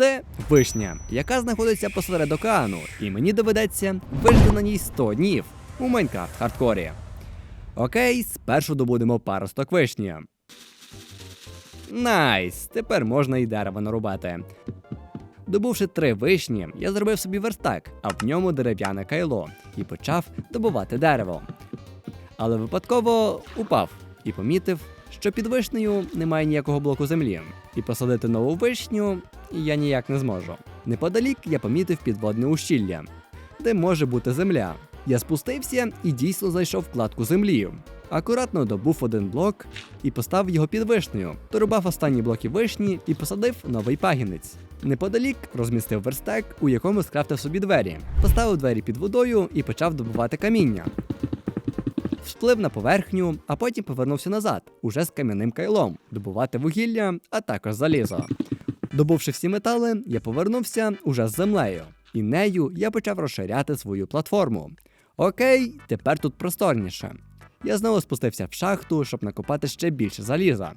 Це вишня, яка знаходиться посеред океану, і мені доведеться вижити на ній 100 днів у Майнкрафт хардкорі. Окей, спершу добудемо паросток вишні. Найс! Тепер можна і дерево нарубати. Добувши три вишні, я зробив собі верстак, а в ньому дерев'яне кайло і почав добувати дерево. Але випадково упав і помітив, що під вишнею немає ніякого блоку землі, і посадити нову вишню я ніяк не зможу. Неподалік я помітив підводне ущілля, де може бути земля. Я спустився і дійсно знайшов вкладку землі. Акуратно добув один блок і поставив його під вишнею, дорубав останні блоки вишні і посадив новий пагінець. Неподалік розмістив верстак, у якому скрафтив собі двері, поставив двері під водою і почав добувати каміння. Всплив на поверхню, а потім повернувся назад, уже з кам'яним кайлом, добувати вугілля, а також залізо. Добувши всі метали, я повернувся уже з землею, і нею я почав розширяти свою платформу. Окей, тепер тут просторніше. Я знову спустився в шахту, щоб накопати ще більше заліза.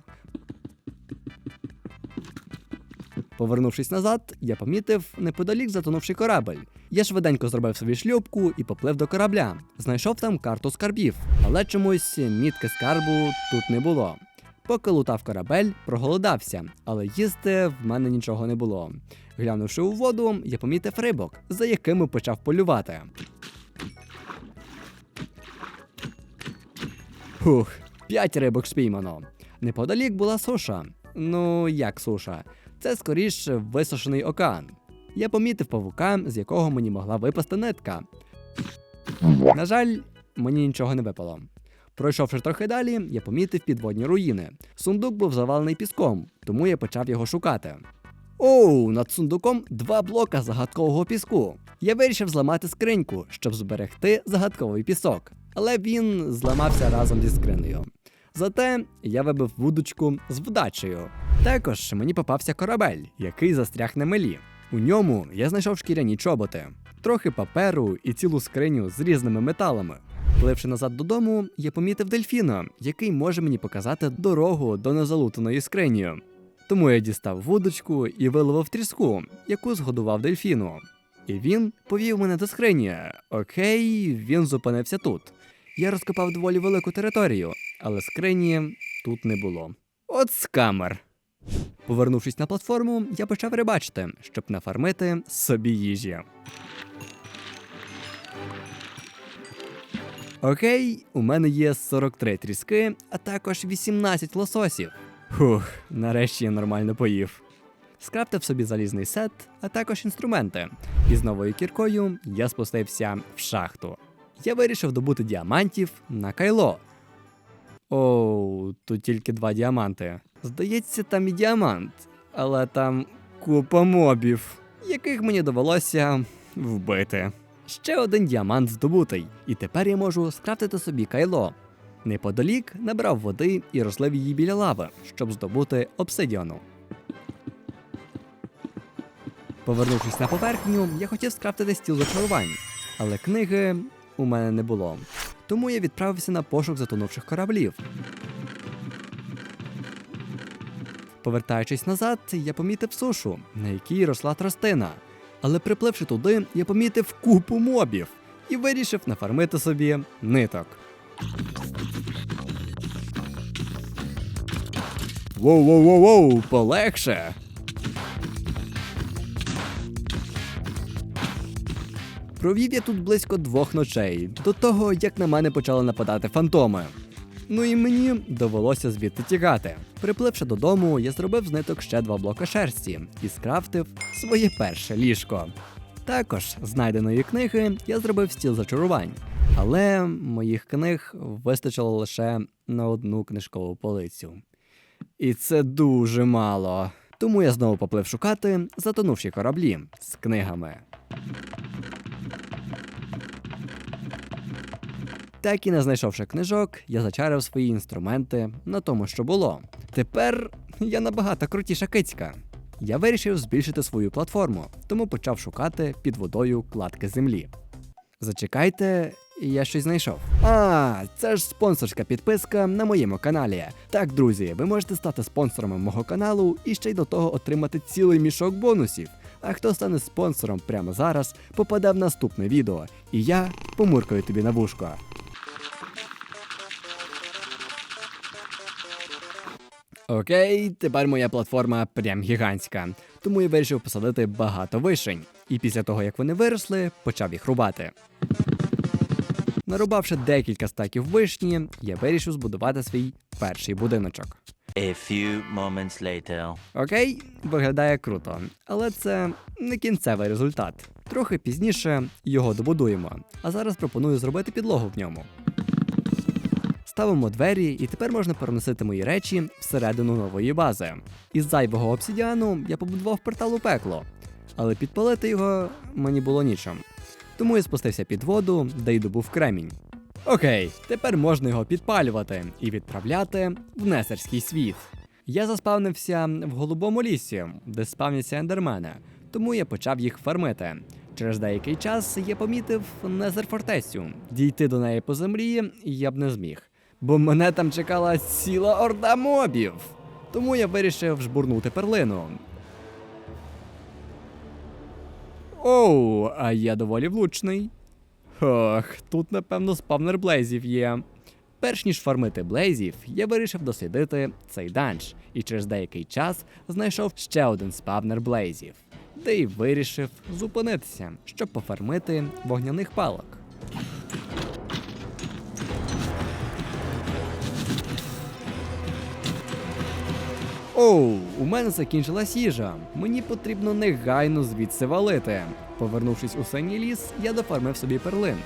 Повернувшись назад, я помітив неподалік затонувший корабель. Я швиденько зробив собі шлюпку і поплив до корабля. Знайшов там карту скарбів, але чомусь мітки скарбу тут не було. Поки лутав корабель, проголодався, але їсти в мене нічого не було. Глянувши у воду, я помітив рибок, за якими почав полювати. Фух, п'ять рибок спіймано. Неподалік була суша. Ну, як суша? Це скоріше висушений океан. Я помітив павука, з якого мені могла випасти нитка. На жаль, мені нічого не випало. Пройшовши трохи далі, я помітив підводні руїни. Сундук був завалений піском, тому я почав його шукати. Оу, над сундуком два блока загадкового піску. Я вирішив зламати скриньку, щоб зберегти загадковий пісок, але він зламався разом зі скринею. Зате я вибив вудочку з вдачею. Також мені попався корабель, який застряг на мелі. У ньому я знайшов шкіряні чоботи, трохи паперу і цілу скриню з різними металами. Пливши назад додому, я помітив дельфіна, який може мені показати дорогу до незалутаної скрині. Тому я дістав вудочку і виловив тріску, яку згодував дельфіну. І він повів мене до скрині. Окей, він зупинився тут. Я розкопав доволі велику територію, але скрині тут не було. От скамер. Повернувшись на платформу, я почав рибачити, щоб нафармити собі їжі. Окей, у мене є 43 тріски, а також 18 лососів. Фух, нарешті я нормально поїв. Скрафтив собі залізний сет, а також інструменти. І з новою кіркою я спустився в шахту. Я вирішив добути діамантів на кайло. Оу, тут тільки два діаманти. Здається, там і діамант, але там купа мобів, яких мені довелося вбити. Ще один діамант здобутий, і тепер я можу скрафтити собі кайло. Неподалік набрав води і розлив її біля лави, щоб здобути обсидіану. Повернувшись на поверхню, я хотів скрафтити стіл зачарувань, але книги у мене не було. Тому я відправився на пошук затонувших кораблів. Повертаючись назад, я помітив сушу, на якій росла тростина. Але припливши туди, я помітив купу мобів і вирішив нафармити собі ниток. Воу-воу-воу-воу, полегше. Провів я тут близько двох ночей, до того як на мене почали нападати фантоми. Ну і мені довелося звідти тікати. Припливши додому, я зробив з ниток ще два блока шерсті і скрафтив своє перше ліжко. Також знайденої книги я зробив стіл зачарувань, але моїх книг вистачило лише на одну книжкову полицю. І це дуже мало. Тому я знову поплив шукати затонувші кораблі з книгами. Так і не знайшовши книжок, я зачарив свої інструменти на тому, що було. Тепер я набагато крутіша кицька. Я вирішив збільшити свою платформу, тому почав шукати під водою кладки землі. Зачекайте, я щось знайшов. А, це ж спонсорська підписка на моєму каналі. Так, друзі, ви можете стати спонсорами мого каналу і ще й до того отримати цілий мішок бонусів. А хто стане спонсором прямо зараз, попаде в наступне відео, і я помуркаю тобі на вушко. Окей, тепер моя платформа прям гігантська, тому я вирішив посадити багато вишень. І після того, як вони виросли, почав їх рубати. Нарубавши декілька стаків вишні, я вирішив збудувати свій перший будиночок. A few moments later. Окей, виглядає круто, але це не кінцевий результат. Трохи пізніше його добудуємо, а зараз пропоную зробити підлогу в ньому. Ставимо двері, і тепер можна переносити мої речі всередину нової бази. Із зайвого обсідіану я побудував портал у пекло, але підпалити його мені було нічим. Тому я спустився під воду, де й добув кремінь. Окей, тепер можна його підпалювати і відправляти в несерський світ. Я заспавнився в голубому лісі, де спавняться ендермени, тому я почав їх фармити. Через деякий час я помітив незерфортецю. Дійти до неї по землі я б не зміг, бо мене там чекала ціла орда мобів. Тому я вирішив жбурнути перлину. Оу, а я доволі влучний. Ох, тут, напевно, спавнер блейзів є. Перш ніж фармити блейзів, я вирішив дослідити цей данж, і через деякий час знайшов ще один спавнер блейзів, де й вирішив зупинитися, щоб пофармити вогняних палок. Оу, у мене закінчилась їжа. Мені потрібно негайно звідси валити. Повернувшись у синій ліс, я дофармив собі перлин.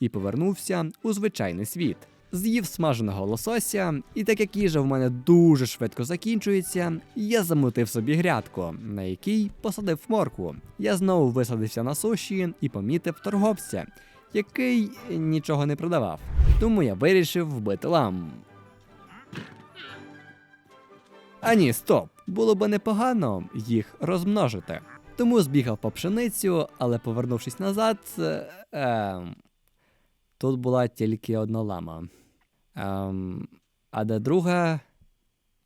І повернувся у звичайний світ. З'їв смаженого лосося, і так як їжа в мене дуже швидко закінчується, я замутив собі грядку, на якій посадив моркву. Я знову висадився на суші і помітив торговця, який нічого не продавав. Тому я вирішив вбити ламу. А ні, стоп! Було би непогано їх розмножити. Тому збігав по пшеницю, але повернувшись назад. Е, ем, тут була тільки одна лама. Ем, а де друга.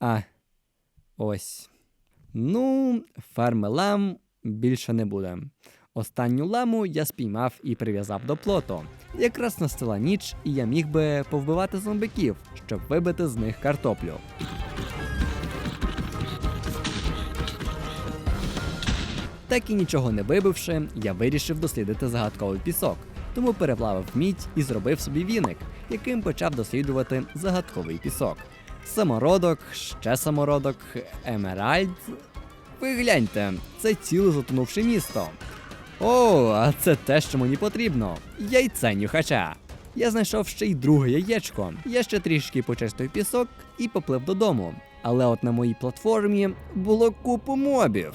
А. Ось. Ну, ферми лам більше не буде. Останню ламу я спіймав і прив'язав до плоту. Якраз настала ніч, і я міг би повбивати зомбиків, щоб вибити з них картоплю. Так і нічого не вибивши, я вирішив дослідити загадковий пісок, тому переплавив мідь і зробив собі віник, яким почав досліджувати загадковий пісок. Самородок, ще самородок, емеральд. Ви гляньте, це ціле затонувше місто. О, а це те, що мені потрібно. Яйце нюхача. Я знайшов ще й друге яєчко. Я ще трішки почистив пісок і поплив додому. Але от на моїй платформі було купу мобів.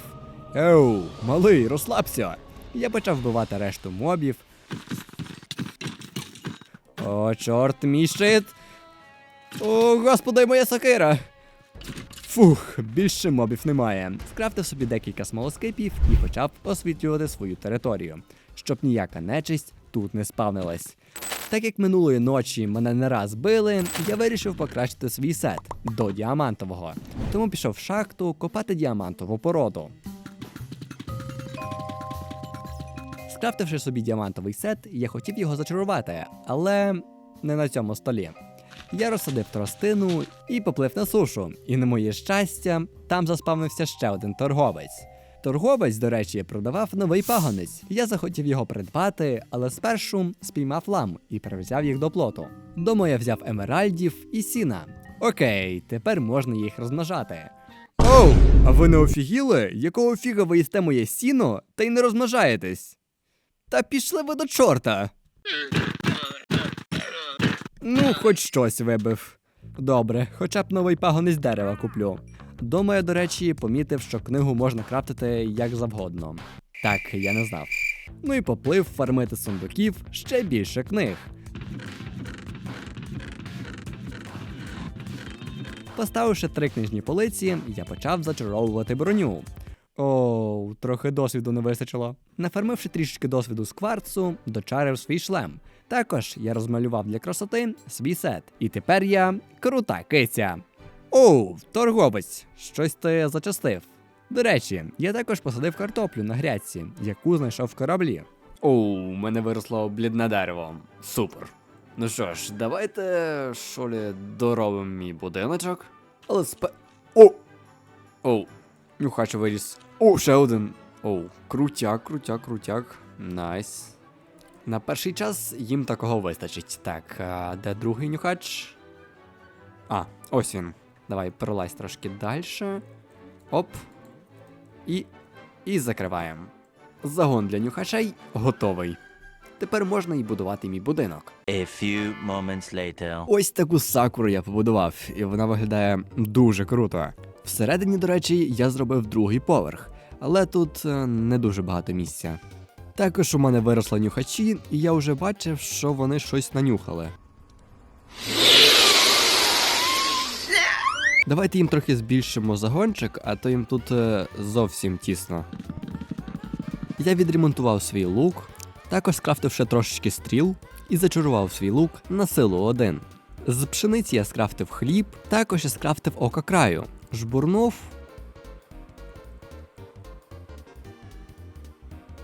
Еу, малий, розслабся. Я почав вбивати решту мобів. О, чорт, мій щит. О, господи, моя сокира. Фух, більше мобів немає. Скрафтив собі декілька смолоскипів і почав освітлювати свою територію, щоб ніяка нечисть тут не спавнилась. Так як минулої ночі мене не раз били, я вирішив покращити свій сет до діамантового. Тому пішов в шахту копати діамантову породу. Скрафтивши собі діамантовий сет, я хотів його зачарувати, але не на цьому столі. Я розсадив тростину і поплив на сушу. І на моє щастя, там заспавнився ще один торговець. Торговець, до речі, продавав новий пагонець. Я захотів його придбати, але спершу спіймав лам і привзяв їх до плоту. Дома я взяв емеральдів і сіна. Окей, тепер можна їх розмножати. Оу, а ви не офігіли? Якого фіга ви їсте моє сіно та й не розмножаєтесь? Та пішли ви до чорта. Ну, хоч щось вибив. Добре, хоча б новий пагонець дерева куплю. Дома до речі, помітив, що книгу можна крафтити як завгодно. Так, я не знав. Ну і поплив фармити сундуків ще більше книг. Поставивши три книжні полиці, я почав зачаровувати броню. Оу, трохи досвіду не вистачило. Нафармивши трішечки досвіду з кварцу, дочарив свій шлем. Також я розмалював для красоти свій сет. І тепер я крута киця. Оу, торговець, щось ти зачастив. До речі, я також посадив картоплю на грядці, яку знайшов в кораблі. Оу, у мене виросло блідне дерево. Супер. Ну що ж, давайте шолі доробимо мій будиночок. Але спе. О! Оу, нюхач виріс. О, ще один. Оу, крутяк, крутяк, крутяк. Найс. На перший час їм такого вистачить. Так, а де другий нюхач? А, ось він. Давай, перелазь трошки далі. Оп. І. І закриваємо. Загон для нюхачей готовий. Тепер можна і будувати мій будинок. A few moments later. Ось таку сакуру я побудував, і вона виглядає дуже круто. Всередині, до речі, я зробив другий поверх, але тут е, не дуже багато місця. Також у мене виросли нюхачі, і я вже бачив, що вони щось нанюхали. Давайте їм трохи збільшимо загончик, а то їм тут е, зовсім тісно. Я відремонтував свій лук, також скрафтив ще трошечки стріл і зачарував свій лук на силу 1. З пшениці я скрафтив хліб, також я скрафтив око краю. Жбурнув.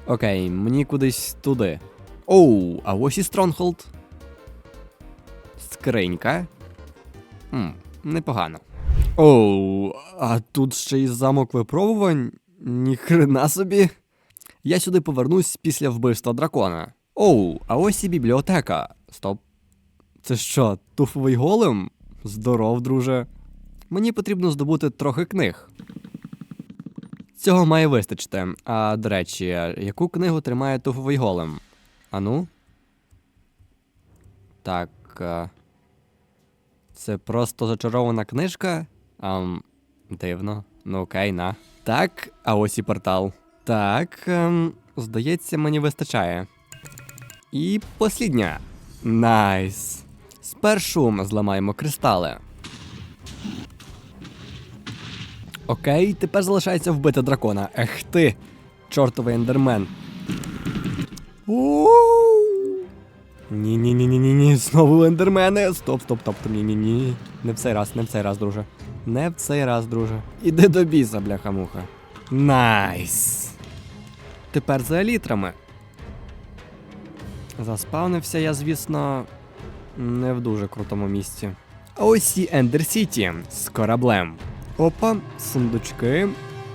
Окей, мені кудись туди. Оу, а ось і Стронгхолд. Скринька. Хм, непогано. Оу, а тут ще й замок випробувань? Ніхрена собі. Я сюди повернусь після вбивства дракона. Оу, а ось і бібліотека. Стоп. Це що, туфовий голем? Здоров, друже. Мені потрібно здобути трохи книг. Цього має вистачити. А до речі, яку книгу тримає туфовий голем? Ану? Так. е, Це просто зачарована книжка? Ам, дивно. Ну окей, на. Так, а ось і портал. Так, ем, здається, мені вистачає. І послідня. Найс. Спершу зламаємо кристали. Окей, тепер залишається вбити дракона. Ех ти, чортовий ендермен. ні ні ні ні знову ендермени. Стоп, стоп, стоп, ні ні ні Не в цей раз, не в цей раз, друже. Не в цей раз, друже. Іди до біса, бляха-муха. Найс. Тепер за елітрами. Заспавнився я, звісно, не в дуже крутому місці. Ось і Ендер Сіті з кораблем. Опа, сундучки.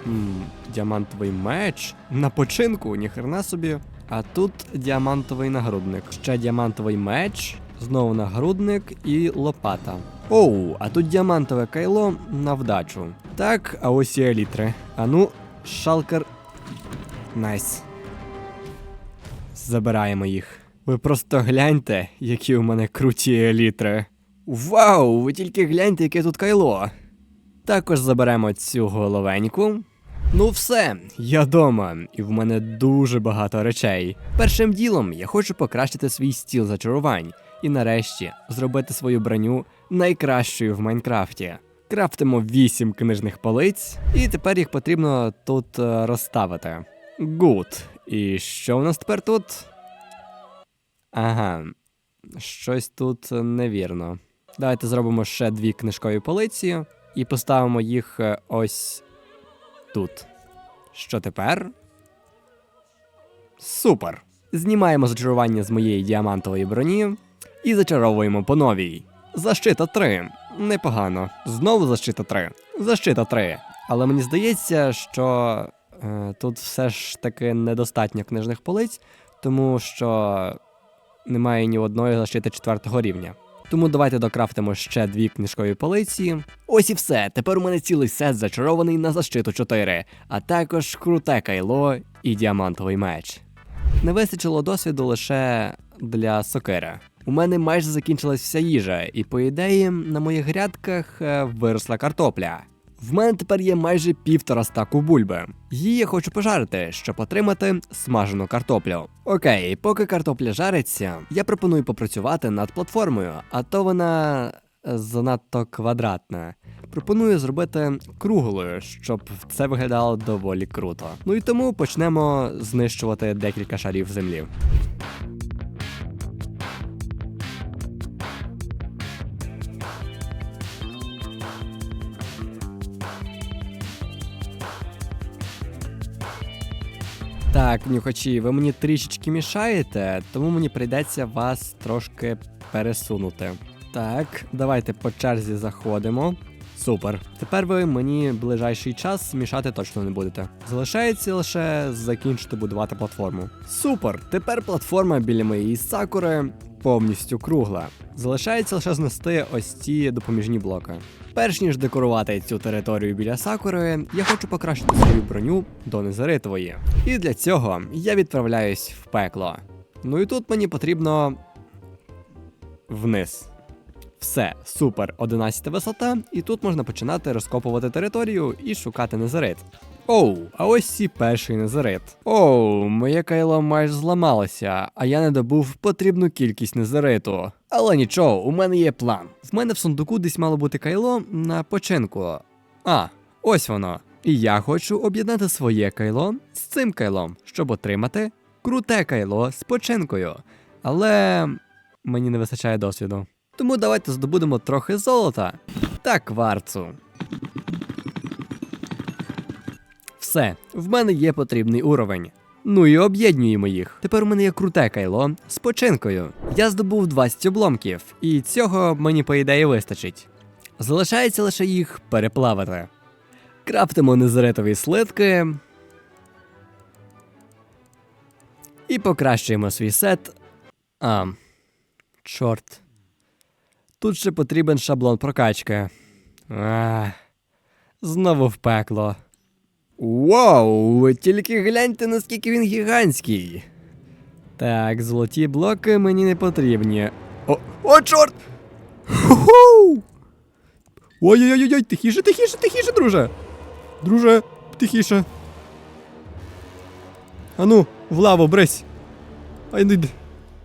М, діамантовий меч. На починку, ніхрена собі. А тут діамантовий нагрудник. Ще діамантовий меч, знову нагрудник і лопата. Оу, а тут діамантове кайло на вдачу. Так, а ось і елітри. А ну, шалкер. Найс. Забираємо їх. Ви просто гляньте, які у мене круті елітри. Вау! Ви тільки гляньте, яке тут кайло. Також заберемо цю головеньку. Ну все, я дома, і в мене дуже багато речей. Першим ділом я хочу покращити свій стіл зачарувань і нарешті зробити свою броню найкращою в Майнкрафті. Крафтимо 8 книжних полиць, і тепер їх потрібно тут е, розставити. Гуд. І що у нас тепер тут? Ага, щось тут невірно. Давайте зробимо ще дві книжкові полиці і поставимо їх е, ось тут. Що тепер? Супер! Знімаємо зачарування з моєї діамантової броні і зачаровуємо по новій. Защита 3. Непогано. Знову защита 3. Защита 3. Але мені здається, що е, тут все ж таки недостатньо книжних полиць, тому що немає ні одної защити четвертого рівня. Тому давайте докрафтимо ще дві книжкові полиці. Ось і все. Тепер у мене цілий сет зачарований на защиту 4, а також круте кайло і діамантовий меч. Не вистачило досвіду лише для сокира. У мене майже закінчилась вся їжа, і по ідеї на моїх грядках е, виросла картопля. В мене тепер є майже півтора стаку бульби. Її я хочу пожарити, щоб отримати смажену картоплю. Окей, поки картопля жариться, я пропоную попрацювати над платформою, а то вона занадто квадратна. Пропоную зробити круглою, щоб це виглядало доволі круто. Ну і тому почнемо знищувати декілька шарів землі. Так, нюхачі, ви мені трішечки мішаєте, тому мені прийдеться вас трошки пересунути. Так, давайте по черзі заходимо. Супер. Тепер ви мені ближайший час мішати точно не будете. Залишається лише закінчити будувати платформу. Супер! Тепер платформа біля моєї сакури повністю кругла. Залишається лише знести ось ці допоміжні блоки. Перш ніж декорувати цю територію біля сакури, я хочу покращити свою броню до незаритової. І для цього я відправляюсь в пекло. Ну і тут мені потрібно вниз. Все, супер, 11 висота, і тут можна починати розкопувати територію і шукати незарит. Оу, а ось і перший незарит. Оу, моє кайло майже зламалося, а я не добув потрібну кількість незариту. Але нічого, у мене є план. В мене в сундуку десь мало бути кайло на починку. А, ось воно. І я хочу об'єднати своє кайло з цим кайлом, щоб отримати круте кайло з починкою. Але мені не вистачає досвіду. Тому давайте здобудемо трохи золота та кварцу. Все, в мене є потрібний уровень. Ну і об'єднуємо їх. Тепер у мене є круте кайло з починкою. Я здобув 20 обломків, і цього мені, по ідеї, вистачить. Залишається лише їх переплавити. Крафтимо незаритові слитки. І покращуємо свій сет. А, чорт. Тут ще потрібен шаблон прокачки. Ах, знову в пекло. Вау! Ви тільки гляньте, наскільки він гігантський. Так, золоті блоки мені не потрібні. О, о чорт! Ой-ой-ой, тихіше, тихіше, тихіше, друже. Друже, тихіше. Ану, в лаву брись. Ай.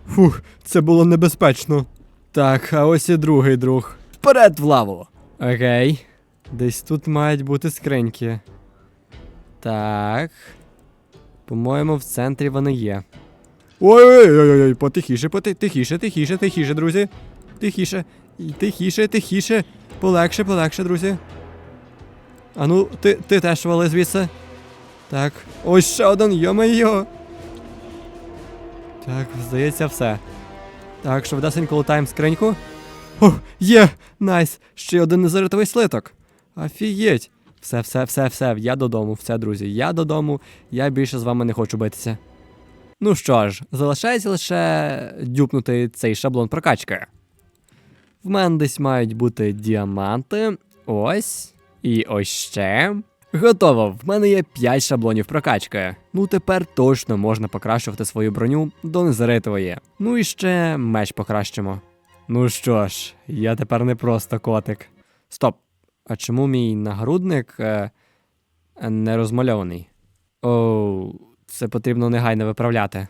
Фух, це було небезпечно. Так, а ось і другий друг. Вперед в лаву. Окей. Десь тут мають бути скриньки. Так. По-моєму, в центрі вони є. Ой-ой-ой, потихіше, поти... тихіше, тихіше, друзі. Тихіше. Тихіше, тихіше. Полегше, полегше, друзі. Ану, ти, ти теж вали звідси. Так. Ось ще один, йо-моє. Так, здається, все. Так, швидесенько лутаємо скриньку. О, є! Найс! Ще один незаритовий слиток. Офігеть! Все, все, все, все, я додому, все, друзі, я додому, я більше з вами не хочу битися. Ну що ж, залишається лише дюпнути цей шаблон прокачки. В мене десь мають бути діаманти. Ось. І ось ще. Готово, в мене є 5 шаблонів прокачки. Ну тепер точно можна покращувати свою броню до незаритової. Ну і ще меч покращимо. Ну що ж, я тепер не просто котик. Стоп. А чому мій нагрудник е, не розмальований? Оу, це потрібно негайно виправляти.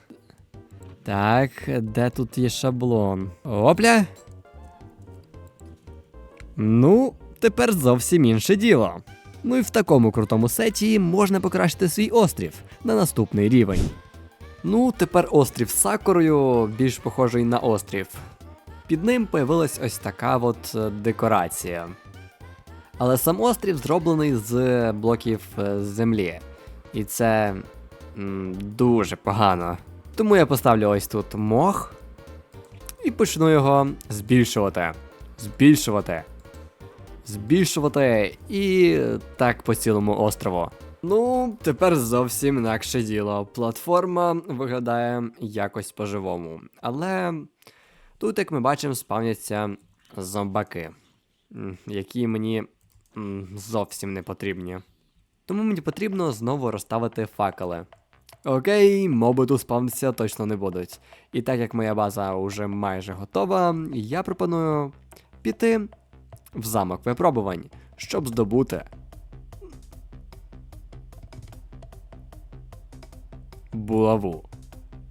Так, де тут є шаблон? Опля. Ну, тепер зовсім інше діло. Ну і в такому крутому сеті можна покращити свій острів на наступний рівень. Ну, тепер острів з сакурою більш похожий на острів. Під ним появилась ось така от е, декорація. Але сам острів зроблений з блоків е, землі. І це м, дуже погано. Тому я поставлю ось тут мох і почну його збільшувати. Збільшувати. Збільшувати і так по цілому острову. Ну, тепер зовсім інакше діло. Платформа виглядає якось по-живому. Але тут, як ми бачимо, спавняться зомбаки, які мені зовсім не потрібні. Тому мені потрібно знову розставити факели. Окей, моби тут спавнитися точно не будуть. І так як моя база вже майже готова, я пропоную піти в замок випробувань, щоб здобути. Булаву.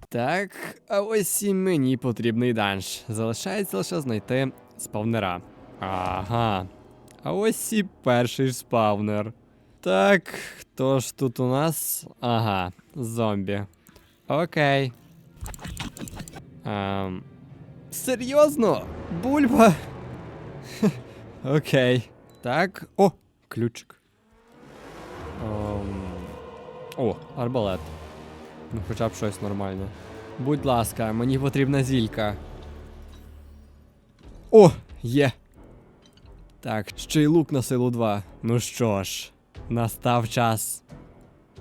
Так, а ось і мені потрібний данж. Залишається лише знайти спавнера. Ага. А ось і перший спавнер. Так, хто ж тут у нас? Ага, зомбі. Окей. Ем, серйозно? Бульба? Окей. Так. О, ключик. Ем, о, арбалет. Ну, хоча б щось нормальне. Будь ласка, мені потрібна зілька. О, є. Так, ще й лук на силу 2. Ну що ж, настав час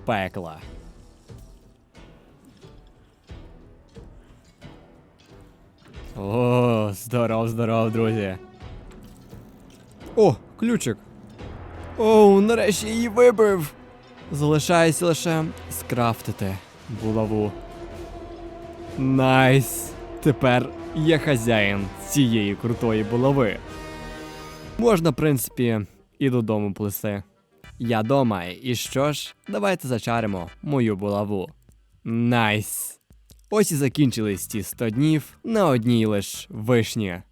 пекла. О, здоров, здоров, друзі. О, ключик. Оу, нарешті її вибив. Залишається лише скрафтити булаву. Найс. Тепер я хазяїн цієї крутої булави. Можна, в принципі, і додому плести. Я дома, і що ж, давайте зачаримо мою булаву. Найс. Ось і закінчились ті 100 днів на одній лиш вишні.